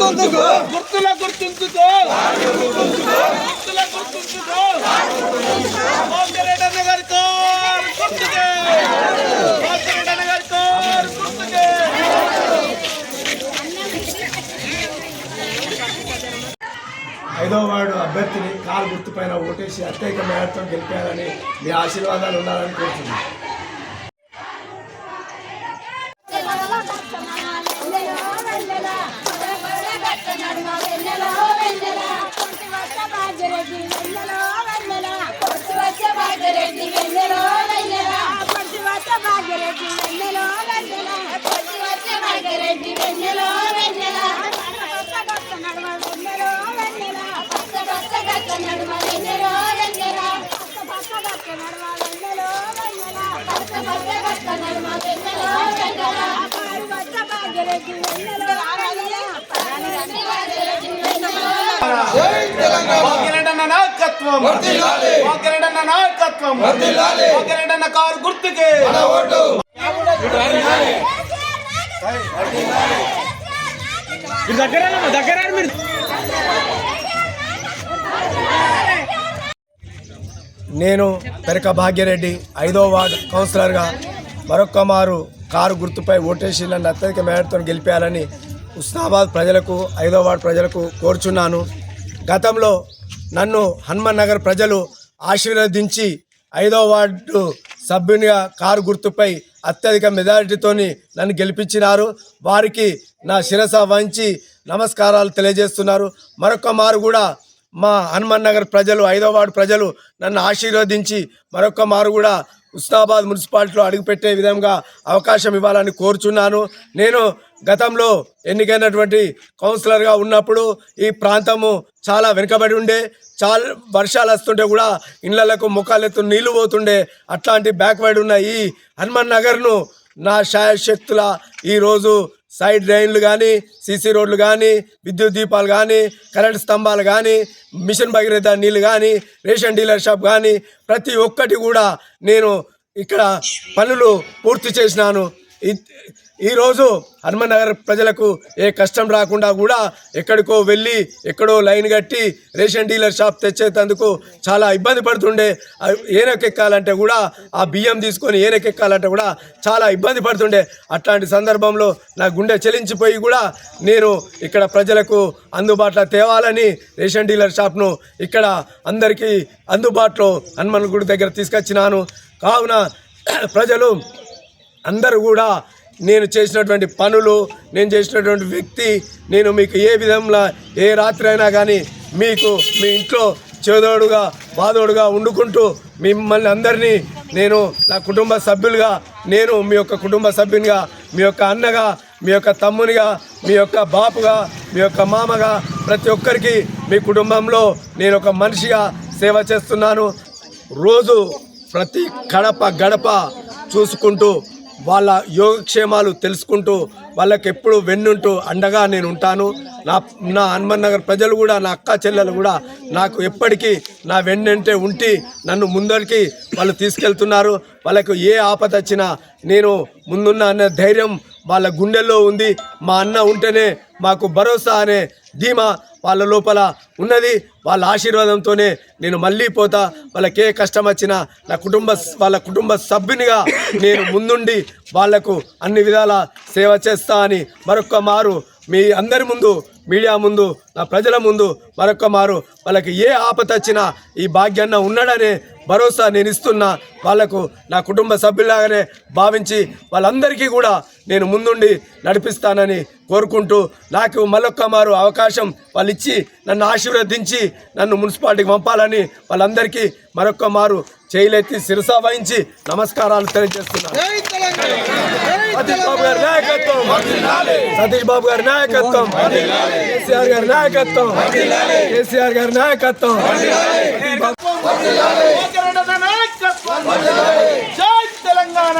గుర్తుంచుకో. గుర్తుల గుర్తుంచుకో. గుర్తుల గుర్తుంచుకో కోమటిరెడ్డి అన్న గారి కారు గుర్తుకే. కోమటిరెడ్డి అన్న గారి కారు గుర్తుకే. ఐదో వార్డు అభ్యర్థిని కారు గుర్తుపైన ఓటేసి అత్యధిక మేరతో గెలిపారని మీ ఆశీర్వాదాలు ఉండాలని కోరుతున్నాను. కోమటిరెడ్డి అన్న నాయకత్వం. నాయకత్వం. కారు గుర్తుకే. ఓటు. నేను పెరక భాగ్యరెడ్డి ఐదో వార్డు కౌన్సిలర్గా మరొక్క మారు కారు గుర్తుపై ఓటేసి నన్ను అత్యధిక మేరతో గెలిపారని ఉస్నాబాద్ ప్రజలకు ఐదో వార్డు ప్రజలకు కోరుచున్నాను. గతంలో నన్ను హనుమాన్ నగర్ ప్రజలు ఆశీర్వదించి ఐదో వార్డు సభ్యునిగా కారు గుర్తుపై అత్యధిక మెజారిటీతోని నన్ను గెలిపించినారు. వారికి నా శిరస వంచి నమస్కారాలు తెలియజేస్తున్నారు. మరొక మారు కూడా మా హనుమాన్ నగర్ ప్రజలు ఐదో ప్రజలు నన్ను ఆశీర్వదించి మరొక మారు కూడా ఉస్నాబాద్ మున్సిపాలిటీలో అడుగుపెట్టే విధంగా అవకాశం ఇవ్వాలని కోరుచున్నాను. నేను గతంలో ఎన్నికైనటువంటి కౌన్సిలర్గా ఉన్నప్పుడు ఈ ప్రాంతము చాలా వెనుకబడి ఉండే చాలా వర్షాలు వస్తుంటే కూడా ఇళ్ళకు ముఖాలెత్తు నీళ్ళు పోతుండే అట్లాంటి బ్యాక్వర్డ్ ఉన్న ఈ హనుమాన్ నగర్ను నా శాయశక్తుల ఈరోజు సైడ్ డ్రైన్లు కానీ సీసీ రోడ్లు కానీ విద్యుత్ దీపాలు కానీ కరెంట్ స్తంభాలు కానీ మిషన్ భగీరథ నీళ్ళు కానీ రేషన్ డీలర్ షాప్ కానీ ప్రతి ఒక్కటి కూడా నేను ఇక్కడ పనులు పూర్తి చేసినాను. ఈరోజు హనుమనగర్ నగర్ ప్రజలకు ఏ కష్టం రాకుండా కూడా ఎక్కడికో వెళ్ళి ఎక్కడో లైన్ కట్టి రేషన్ డీలర్ షాప్ తెచ్చేందుకు చాలా ఇబ్బంది పడుతుండే. ఏనకెక్కాలంటే కూడా ఆ బియ్యం తీసుకొని ఏనకెక్కాలంటే కూడా చాలా ఇబ్బంది పడుతుండే. అట్లాంటి సందర్భంలో నా గుండె చెలించిపోయి కూడా నేను ఇక్కడ ప్రజలకు అందుబాటులో తేవాలని రేషన్ డీలర్ షాప్ను ఇక్కడ అందరికీ అందుబాటులో హనుమాన్ గుడి దగ్గర తీసుకొచ్చినాను. కావున ప్రజలు అందరూ కూడా నేను చేసినటువంటి పనులు నేను చేసినటువంటి వ్యక్తి నేను మీకు ఏ విధంగా ఏ రాత్రి అయినా కానీ మీకు మీ ఇంట్లో చేదోడుగా బాదోడుగా వండుకుంటూ మిమ్మల్ని అందరినీ నేను నా కుటుంబ సభ్యులుగా నేను మీ యొక్క కుటుంబ సభ్యునిగా మీ యొక్క అన్నగా మీ యొక్క తమ్మునిగా మీ యొక్క బాపుగా మీ యొక్క మామగా ప్రతి ఒక్కరికి మీ కుటుంబంలో నేను ఒక మనిషిగా సేవ చేస్తున్నాను. రోజు ప్రతి గడప గడప చూసుకుంటూ వాళ్ళ యోగక్షేమాలు తెలుసుకుంటూ వాళ్ళకి ఎప్పుడు వెన్నుంటూ అండగా నేను ఉంటాను. నా నా హనుమన్ నగర్ ప్రజలు కూడా నా అక్క చెల్లెలు కూడా నాకు ఎప్పటికీ నా వెన్నంటే ఉంటి నన్ను ముందరికి వాళ్ళు తీసుకెళ్తున్నారు. వాళ్ళకు ఏ ఆపద వచ్చినా నేను ముందున్న అనే ధైర్యం వాళ్ళ గుండెల్లో ఉంది. మా అన్న ఉంటేనే మాకు భరోసా అనే ధీమా వాళ్ళ లోపల ఉన్నది వాళ్ళ ఆశీర్వాదంతోనే నేను మళ్ళీ పోతా. వాళ్ళకి ఏ కష్టం వచ్చినా నా కుటుంబ వాళ్ళ కుటుంబ సభ్యునిగా నేను ముందుండి వాళ్ళకు అన్ని విధాల సేవ చేస్తా అని మరొక్క మారు మీ అందరి ముందు మీడియా ముందు నా ప్రజల ముందు మరొక్క మారు వాళ్ళకి ఏ ఆపత వచ్చినా ఈ భాగ్యాన్న ఉన్నాడనే భరోసా నేను ఇస్తున్నా. వాళ్ళకు నా కుటుంబ సభ్యులాగానే భావించి వాళ్ళందరికీ కూడా నేను ముందుండి నడిపిస్తానని కోరుకుంటూ నాకు మరొక్క మారు అవకాశం వాళ్ళు ఇచ్చి నన్ను ఆశీర్వదించి నన్ను మున్సిపాలిటీకి పంపాలని వాళ్ళందరికీ మరొక్క మారు చేయలెత్తి శిరస వహించి నమస్కారాలు తెలియజేస్తున్నాను. సతీష్ బాబు గారి నాయకత్వం. సతీష్ బాబు గారి నాయకత్వం. కేసీఆర్ గారి నాయకత్వం. కేసీఆర్ గారి నాయకత్వం. జై తెలంగాణ.